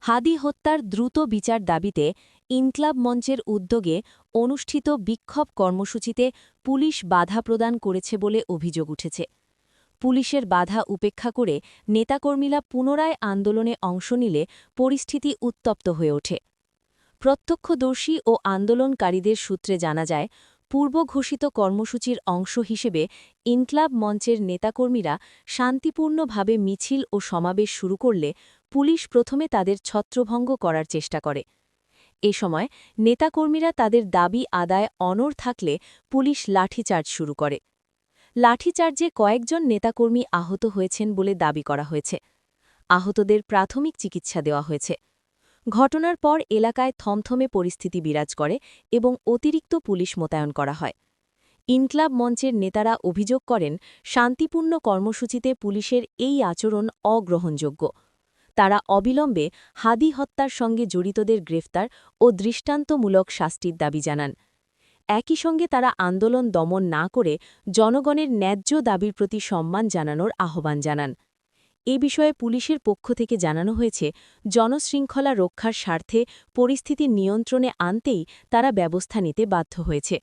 হাদি হত্যার দ্রুত বিচার দাবিতে ইনক্লাব মঞ্চের উদ্যোগে অনুষ্ঠিত বিক্ষোভ কর্মসূচিতে পুলিশ বাধা প্রদান করেছে বলে অভিযোগ উঠেছে। পুলিশের বাধা উপেক্ষা করে নেতাকর্মীরা পুনরায় আন্দোলনে অংশ নিলে পরিস্থিতি উত্তপ্ত হয়ে ওঠে। প্রত্যক্ষদর্শী ও আন্দোলনকারীদের সূত্রে জানা যায় পূর্বঘোষিত কর্মসূচির অংশ হিসেবে ইনক্লাব মঞ্চের নেতাকর্মীরা শান্তিপূর্ণভাবে মিছিল ও সমাবেশ শুরু করলে পুলিশ প্রথমে তাদের ছত্রভঙ্গ করার চেষ্টা করে। এ সময় নেতাকর্মীরা তাদের দাবি আদায় অনড় থাকলে পুলিশ লাঠিচার্জ শুরু করে। লাঠিচার্জে কয়েকজন নেতাকর্মী আহত হয়েছেন বলে দাবি করা হয়েছে। আহতদের প্রাথমিক চিকিৎসা দেওয়া হয়েছে। ঘটনার পর এলাকায় থমথমে পরিস্থিতি বিরাজ করে এবং অতিরিক্ত পুলিশ মোতায়েন করা হয়। ইনক্লাব মঞ্চের নেতারা অভিযোগ করেন, শান্তিপূর্ণ কর্মসূচিতে পুলিশের এই আচরণ অগ্রহণযোগ্য। তারা অবিলম্বে হাদি হত্যার সঙ্গে জড়িতদের গ্রেফতার ও দৃষ্টান্তমূলক শাস্তির দাবি জানান। একই সঙ্গে তারা আন্দোলন দমন না করে জনগণের ন্যায্য দাবির প্রতি সম্মান জানানোর আহ্বান জানান। এ বিষয়ে পুলিশের পক্ষ থেকে জানানো হয়েছে, জনশৃঙ্খলা রক্ষার স্বার্থে পরিস্থিতি নিয়ন্ত্রণে আনতেই তারা ব্যবস্থা নিতে বাধ্য হয়েছে।